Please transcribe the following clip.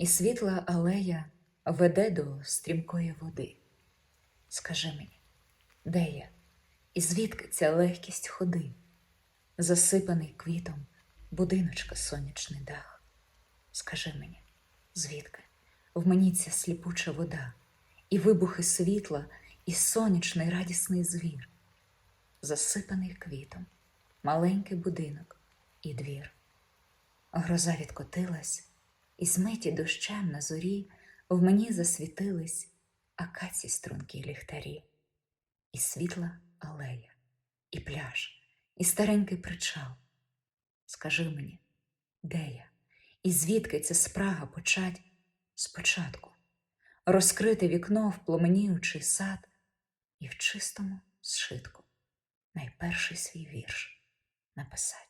і світла алея веде до стрімкої води. Скажи мені, де я, і звідки ця легкість ходи, засипаний квітом будиночка сонячний дах. Скажи мені, звідки в мені ця сліпуча вода, і вибухи світла, і сонячний радісний звір, засипаний квітом, маленький будинок і двір. Гроза відкотилась, і змиті дощем на зорі в мені засвітились акаці стрункі ліхтарі, і світла алея, і пляж, і старенький причал. Скажи мені, де я, і звідки ця спрага почать спочатку, розкрити вікно в пломеніючий сад і в чистому зшитку найперший свій вірш написать.